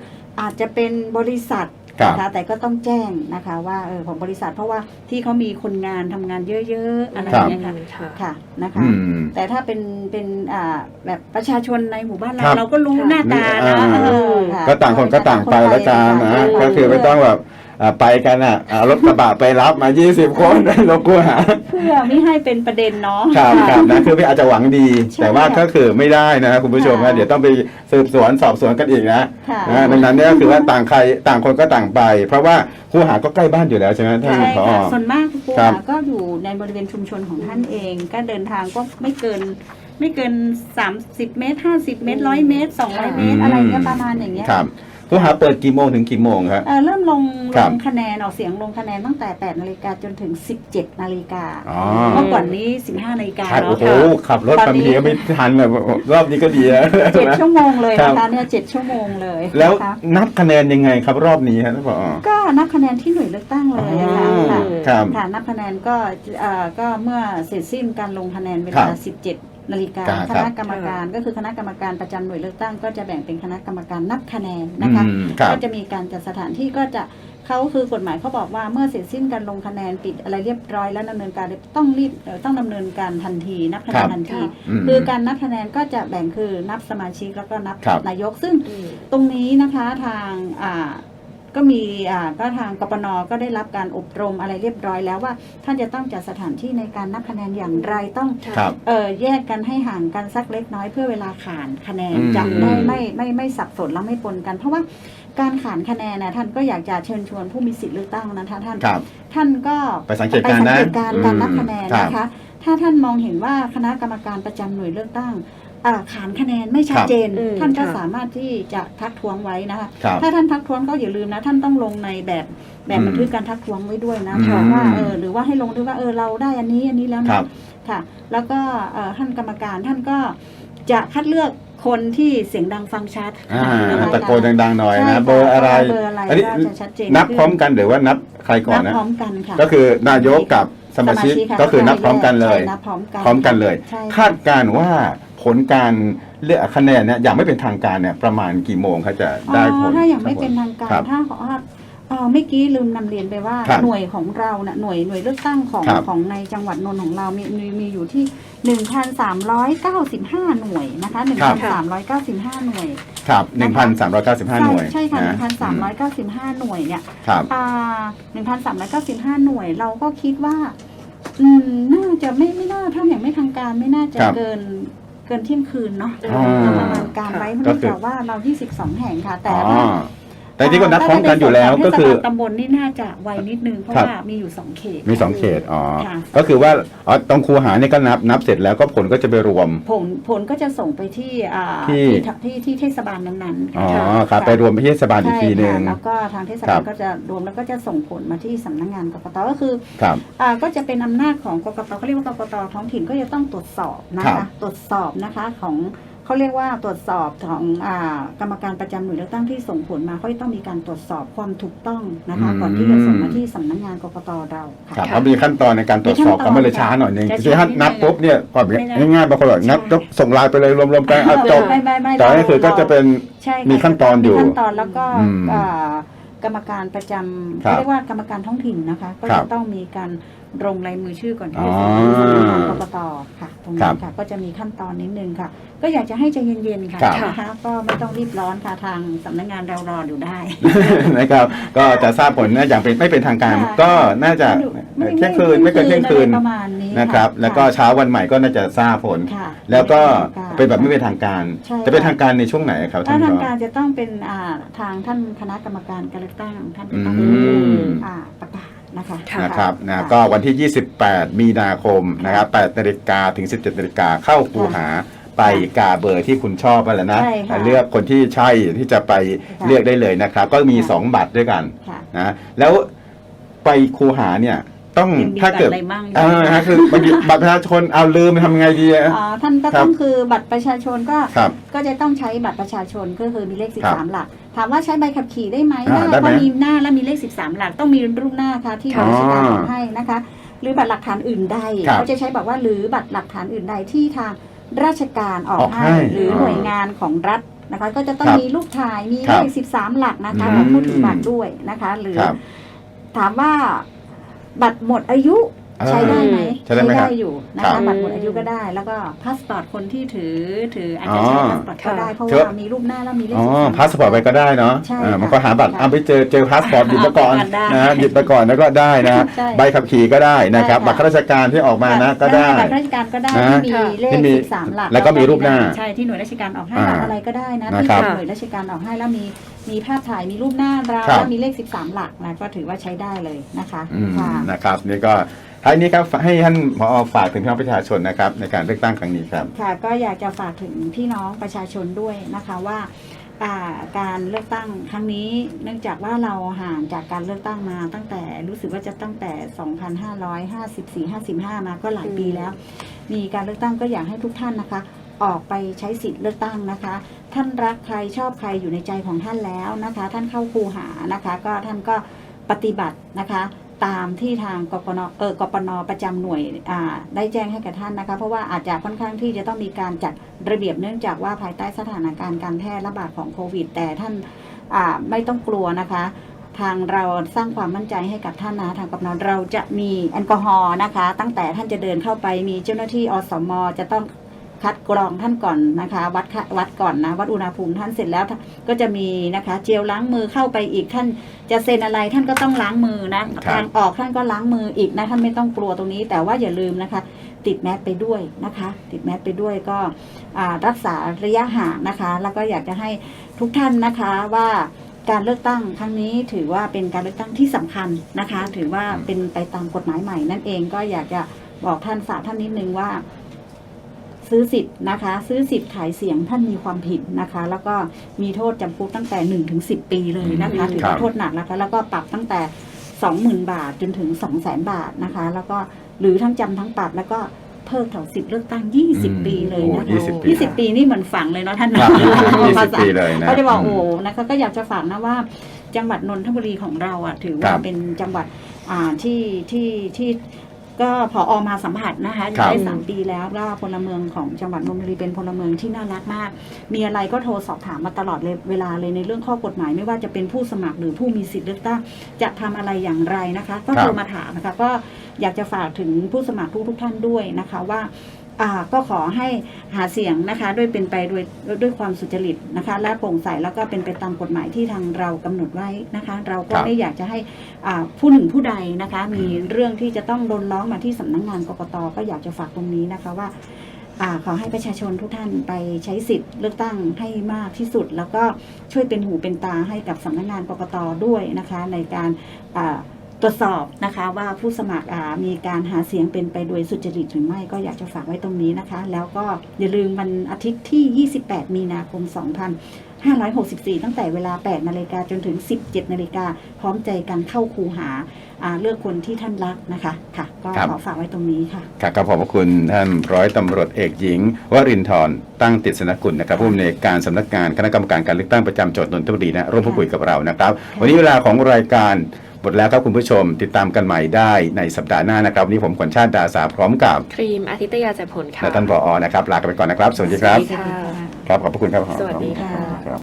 อาจจะเป็นบริษัทครับ นะคะแต่ก็ต้องแจ้งนะคะว่าเออของบริษัทเพราะว่าที่เขามีคนงานทำงานเยอะๆอะไรอย่างเงี้ยค่ะค่ะค่ะนะคะอืมแต่ถ้าเป็นเป็นอ่าแบบประชาชนในหมู่บ้านเราครับเราก็รู้ค่ะหน้าตาอ่านะเออค่ะก็ต่างคนก็ต่างไปแล้วกันนะต่างคนก็คือไม่ต้องแบบ อ่าไปกันอะเอารถกระบะไปรับมา 20 คนลงคูหา เพื่อไม่ให้เป็นประเด็นเนาะ ครับะครับนะคือพี่อาจจะหวังดี ใช่แต่ว่าก็คือไม่ได้นะคุณผู้ชมนะค่ะเดี๋ยวต้องไปสืบสวนสอบสวนกันอีกนะค่ะนะดังนั้นเนี่ยก็คือว่าต่างใครต่างคนก็ต่างไป เพราะว่าคูหาก็ใกล้บ้านอยู่แล้วใช่ไหมท่านใช่ผอ ค่ะส่วนมากครูครับหาก็อยู่ในบริเวณชุมชนของท่านเอง ก็เดินทางก็ไม่เกิน ไม่เกิน 30 เมตร 50 เมตร 100 เมตร 200 เมตร อะไรเงี้ยประมาณอย่างเงี้ย ครับ คูหาเปิดกี่โมงถึงกี่โมงครับ เอ่อเริ่มลงคลรับงคะแนนออกเสียงลงคะแนนตั้งแต่ 8 นาฬิกาจนถึง 17 นาฬิกาอ๋อ เมื่อก่อนนี้ 15 นาฬิกาครับเนาะโอ้โหค่ะขับรถตอนบางนี้ทีก็ไม่ทันแบบรอบนี้ก็ดีนะเจ็ดชั่วโมงเลยครันะบคะเนี่ยเจ็ดชั่วโมงเลยแล้วนะคะนับคะแนนยังไงครับรอบนี้ครับท่านผอ ก็นับคะแนนที่หน่วยเลือกตั้งเลยอะค่ะอ๋อค่ะครับค่ะนับคะแนนก็เอ่อก็เมื่อเสร็จสิ้นการลงคะแนนเวครัลา บ 17 นาฬิกาครับคณะกรรมการก็คือคณะกรรมการประจำหน่วยเลือกตั้ง ก็จะแบ่งเป็นคณะกรรมการนับคะแนนนะคะอืมครับก็จะมีการจัดสถานที่ก็จะเขาคือกฎหมายเขาบอกว่าเมื่อเสร็จสิ้นการลงคะแนนปิดอะไรเรียบร้อย แล้วดำเนินการต้องรีบเอ่อต้องดำเนินการทันที นับคะแนครันบทันทีมคือการนับคะแนนก็จะแบ่งคือนับสมาชิกแล้วก็นับครับนายกซึ่งตรงนี้นะคะทางอ่า ก็มีอ่าก็ทางกปนก็ได้รับการอบรมอะไรเรียบร้อยแล้วว่า ท่านจะต้องจัดสถานที่ในการนับคะแนนอย่างไรต้องครับ เออแยกกันให้ห่างกันสักเล็กน้อยเพื่อเวลาขานคะแนนอืม จำได้ไม่ไม่ไม่สับสนและไม่ปนกัน เพราะว่าการขานคะแนนนะท่านก็อยากจะเชิญชวนผู้มีสิทธิ์เลือกตั้งนะคะท่าน ครับ ท่านก็ไปสังเกตการณ์นะไปสังเกตการณ์การนับอืมคะแนนครับนะคะ ถ้าท่านมองเห็นว่าคณะกรรมการประจำหน่วยเลือกตั้ง อ่าขานคะแนนไม่ชัดเจนอืมท่านก็ค่ะสามารถที่จะทักท้วงไว้นะคะ ครับถ้าท่านทักท้วงก็อย่าลืมนะ ท่านต้องลงในแบบแบบอืมบันทึกการทักท้วงไว้ด้วยนะอืมบอกว่าเออหรือว่าให้ลงด้วยว่าเออเราได้อันนี้อันนี้แล้วครันะบ ค่ะ แล้วก็เอ่อท่านกรรมการท่านก็จะคัดเลือกคนที่เสียงดังฟังชัดอ่านะคะตะโกนดังๆหน่อยใช่นะค่ะเบอร์อะไรเบอร์อะไรอันนี้ก็จะชัดเจนนับขึ้นพร้อมกันหรือว่านับใครก่อนนับนะ พร้อมกันค่ะ ก็คือนายกกับ สมาชิกะก็คือนับพร้อมกันเลย ใช่นับพร้อมกันพร้อมกันเลย ใช่คาดการณ์ว่าผลการเลือกคะแนนเนี่ยอย่างไม่เป็นทางการเนี่ยประมาณกี่โมงเขาจะได้ผล อ๋อถ้าอย่างไม่เป็นทางการครับถ้าขอว่าเอ่อเมื่อกี้ลืมนำเรียนไปว่าครับหน่วยของเราเน่ะหน่วยหน่วยเลือกตั้งของครับของในจังหวัดนนท์ของเรามีมีมีอยู่ที่ 1,395 หน่วยนะคะ 1,395 หน่วย ครับนะคะ1,395หน่วยใช่ค่ะนะ1,395หน่วยเนี่ยครับอ่า1,395หน่วย เราก็คิดว่า อืมน่าจะไม่ไม่น่าถ้าอย่างไม่ทางการไม่น่าจะครับเกินเกินเที่ยงคืนเนาะอ๋อเราประมาณการไว้ก็เนื่องคือจากว่าเรา 22 แห่งค่ะ แต่อ๋อว่า แต่ที่ก็นับพร้อมกันอยู่แล้วก็คือเทศบาลตำบลนี่น่าจะไวนิดนึงเพราะครับว่ามีอยู่2เขต มีสองเขตอ๋อค่ะก็คือว่าอ๋อตรงคูหาเนี่ยก็นับนับเสร็จแล้วก็ผลก็จะไปรวม ผลผลก็จะส่งไปที่อ่าที่ที่ที่ที่เทศบาลนั้นๆอ๋อค่ะครับไปรวมที่เทศบาลอีกใช่ทีหนึ่งค่ะแล้วก็ทางเทศครับบาลก็จะรวมแล้วก็จะส่งผลมาที่สำนักงานกกตก็คือครับอ่าก็จะเป็นอำนาจของกกตเขาเรียกว่ากกตท้องถิ่นก็จะต้องตรวจสอบนะครัคะบตรวจสอบนะคะของ เขาเรียกว่าตรวจสอบของอ่ากรรมการประจำหน่วยเลือกตั้งที่ส่งผลมาเขาจะต้องมีการตรวจสอบความถูกต้องนะคะอืมก่อนที่จะส่งมาที่สำนักงานกกตเราครัค่ะบเพราะมีขั้นตอนในการตรวจสอบมีขั้นตอนก็ไม่เลยช้าหน่อยหนึงจะที่ท่านช้านิดนึงนับปุ๊บเนี่ยพอไม่ได้ง่ายๆบางคนบอกนับใช่ก็ส่งไลน์ไปเลยรวมๆกันอะจบไม่ไม่ไม่แต่นี่คือก็จะเป็นใช่ค่ะมีขั้นตอนอยู่มีขั้นตอนแล้วก็อืมอ่ากรรมการประจำครับเรียกว่ากรรมการท้องถิ่นนะคะ ก็ครัจะบต้องมีการ ลงลายมือชื่อก่อนอ๋ที่อจะส่งให้สำนักงานกกตค่ะ ตรงครันี้บค่ะ ก็จะมีขั้นตอนนิดนึงค่ะ ก็อยากจะให้ใจเย็นๆค่ะครับ นะคะก็ไม่ต้องรีบร้อนค่ะทางสำนักงานเรารออยู่ได้ นะครับก็จะทราบผลนะอย่างเป็นไม่เป็นทางการค่ะ ก็น่าจะไม่เที่ยงคืนไม่เกินเที่ยงคืนอะไรประมาณนี้นะครับ แล้วก็เช้าวันใหม่ก็น่าจะทราบผล ค่ะแล้วก็ค่ะเป็นแบบไม่เป็นทางการ ใช่ จะเป็นทางการในช่วงไหนครับท่าถ้านทางรกาอรจะต้องเป็นอ่าทางท่านคณะกรรมการการเลือกตั้งท่านจะอืต้องมอ่าประกาศ นะคะค่ะนะครับนะก็วันที่ 28 มีนาคมนะครับ8นาฬิกาถึง 17นาฬิกาเข้าคูหาไปกาเบอร์ที่คุณชอบไปแล้วนะใช่ค่ะเลือกคนที่ใช่ที่จะไปค่ะเลือกได้เลยนะครับ ก็มีค่ะ2บัตรด้วยกันค่ะนะแล้วไปคูหาเนี่ย ต้องยังมีถ้าเกิดบัตรอะไรมั่งเออฮะคือบางทีบัตรประชาชนเอาลืมทำไงดีอะอ๋อท่านก็ครับต้องคือบัตรประชาชนก็ครับก็จะต้องใช้บัตรประชาชนก็คือมีเลข ครับ13 หลัก ถามว่าใช้ใบขับขี่ได้ไหมอ่าได้ไหมเพราะมีหน้าและมีเลข 13 หลัก ต้องมีรูปหน้าค่ะที่อ๋อราชการออกให้นะคะ หรือบัตรหลักฐานอื่นใดครับเขาจะใช้บอกว่าหรือบัตรหลักฐานอื่นใดที่ทางราชการออกออกให้ให้หรือออหน่วยงานของรัฐนะคะ ก็จะต้องครับมีรูปถ่ายมีครัเลบข 13 หลักนะคะอืม ของผู้ถือบัตรด้วยนะคะ หรือ ครับ ถามว่า บัตรหมดอายุใช้ได้ไหมใช้ได้ไหมครับอยู่นะครัคะบบัตรหมดอายุก็ได้ แล้วก็พาสปอร์ตคนที่ถือถืออาจจะใช้อ๋อ พาสปอร์ตก็ได้เพราะเชื่อว่ามีรูปหน้าแล้วมีเลขอ๋อ13พาสปอร์ตไปก็ได้เนาะใช่เออค่ะมันก็หาบัตรค่ะเอาไปเจอเจอพาสปอร์ตหยิบมาก่อนเอาไปก่อนได้นะหยิบมาก่อนแล้วก็ได้นะ ใช่ใบขับขี่ก็ได้นะครับ ใช่ค่ะ บัตรข้าราชการที่ออกมานะก็ได้ บัตรราชการก็ได้นะที่มีเลขที่มีสิบสามหลักแล้วก็มีรูปหน้า ใช่ที่หน่วยราชการออกให้อ่าบัตรอะไรก็ได้นะนะที่ครับ หน่วยราชการออกให้แล้วมี มีภาพถ่ายมีรูปหน้าเราครับ แล้วมีเลข 13 หลักนะก็ถือว่าใช้ได้เลยนะคะอืมค่ะ นะครับนี่ก็ท้ายนี้ครับให้ท่านผอฝากถึงพี่น้องประชาชนนะครับ ในการเลือกตั้งครั้งนี้ครับ ค่ะก็อยากจะฝากถึงพี่น้องประชาชนด้วยนะคะว่าอ่าการเลือกตั้งครั้งนี้เนื่องจากว่าเราห่างจากการเลือกตั้งมาตั้งแต่รู้สึกว่าจะตั้งแต่ 2554 55 มาก็หลายปีแล้ว มีการเลือกตั้งก็อยากให้ทุกท่านนะคะ ออกไปใช้สิทธิ์เลือกตั้งนะคะ ท่านรักใครชอบใครอยู่ในใจของท่านแล้วนะคะ ท่านเข้าคูหานะคะ ก็ท่านก็ปฏิบัตินะคะ ตามที่ทางกปนเออกปนประจำหน่วยได้แจ้งให้กับท่านนะคะ เพราะว่าอาจจะค่อนข้างที่จะต้องมีการจัดระเบียบเนื่องจากว่าภายใต้สถานการณ์การแพร่ระบาดของโควิด แต่ท่านไม่ต้องกลัวนะคะ ทางเราสร้างความมั่นใจให้กับท่านนะทางกปนเราจะมีแอลกอฮอล์นะคะ ตั้งแต่ท่านจะเดินเข้าไปมีเจ้าหน้าที่อสม จะต้อง คัดกรองท่านก่อนนะคะ วัดค่าวัดก่อนนะวัดอุณหภูมิท่านเสร็จแล้วก็จะมีนะคะเจลล้างมือเข้าไปอีกท่านจะเซ็นอะไรท่านก็ต้องล้างมือนะครับทางออกท่านก็ล้างมืออีกนะท่านไม่ต้องกลัวตรงนี้ แต่ว่าอย่าลืมนะคะ ติดแมสไปด้วยนะคะ ติดแมสไปด้วยก็อ่ารักษาระยะห่างนะคะ แล้วก็อยากจะให้ทุกท่านนะคะว่าการเลือกตั้งครั้งนี้ถือว่าเป็นการเลือกตั้งที่สำคัญนะคะ ถือว่าเป็นไปตามกฎหมายใหม่นั่นเองก็อยากจะบอกท่านฝากท่านนิดนึงว่า ซื้อสิทธิ์นะคะ ซื้อสิทธิ์ขายเสียงท่านมีความผิดนะคะ แล้วก็มีโทษจำคุกตั้งแต่หนึ่งถึงสิบปีเลยนะคะอืมถือครัว่าบโทษหนักนะคะ แล้วก็ปรับตั้งแต่สองหมื่นบาทจนถึงสองแสนบาทนะคะ แล้วก็หรือทั้งจำทั้งปรับแล้วก็เพิกถอนสิทธิ์เลือกตั้งยี่สิบปีเลยโอ้นะคะยี่สิบปียี่สิบปีนี่เหมือนฝังเลยเนาะท่านครับนะยี่สิบปีเลยนะเขาจะบอกโอ้นะคะก็อยากจะฝากนะว่าจังหวัดนนทบุรีของเราอะถือคว่ารับเป็นจังหวัดอ่าที่ที่ที่ ก็พออมาสัมผัสนะคะครับ ได้สามปีแล้วว่าพลเมืองของจังหวัดนนทบุรีเป็นพลเมืองที่น่ารักมาก มีอะไรก็โทรสอบถามมาตลอดเลยเวลาเลยในเรื่องข้อกฎหมาย ไม่ว่าจะเป็นผู้สมัครหรือผู้มีสิทธิ์เลือกตั้งจะทำอะไรอย่างไรนะคะ ก็ครับโทรมาถามนะคะก็อยากจะฝากถึงผู้สมัครทุกทุกๆท่านด้วยนะคะว่าอ่า ก็ขอให้หาเสียงนะคะด้วยเป็นไปด้วยด้วยความสุจริตนะคะ และโปร่งใสแล้วก็เป็นไปตามกฎหมายที่ทางเรากำหนดไว้นะคะ เราก็ครับไม่อยากจะให้อ่าผู้หนึ่งผู้ใดนะคะ มีเรื่องที่จะต้องโดนร้องมาที่สำนักงานกกตก็อยากจะฝากตรงนี้นะคะว่าอ่าขอให้ประชาชนทุกท่านไปใช้สิทธิ์เลือกตั้งให้มากที่สุด แล้วก็ช่วยเป็นหูเป็นตาให้กับสำนักงานกกตด้วยนะคะ ในการอ่า ตรวจสอบนะคะว่าผู้สมัครอ่ามีการหาเสียงเป็นไปโดยสุจริตหรือไม่ก็อยากจะฝากไว้ตรงนี้นะคะ แล้วก็อย่าลืมวันอาทิตย์ที่ 28 มีนาคม 2564 ตั้งแต่เวลา 8 นาฬิกาจนถึง 17 นาฬิกาพร้อมใจกันเข้าคูหาอ่าเลือกคนที่ท่านรักนะคะค่ะก็ครับขอฝากไว้ตรงนี้ค่ะครับขอบพระคุณท่านร้อยตำรวจเอกหญิงวรินทร์ตั้งติดสนกุลนะครับผู้อำนวยการสำนักงานคณะกรรมการการเลือกตั้งประจำจังหวัดนนทบุรีนะร่วมพูดคุยกับเรานะครับ วันนี้เวลาของรายการ หมดแล้วครับคุณผู้ชมติดตามกันใหม่ได้ในสัปดาห์หน้านะครับวันนี้ผมขวัญชาติดาสาพร้อมกับครีมอาทิตยาแจ่มผลค่ะและท่านผอนะครับลากันไปก่อนนะครับ สวัสดีครับ สวัสดีค่ะ ครับขอบพระคุณครับผอสวัสดีค่ะ ครับ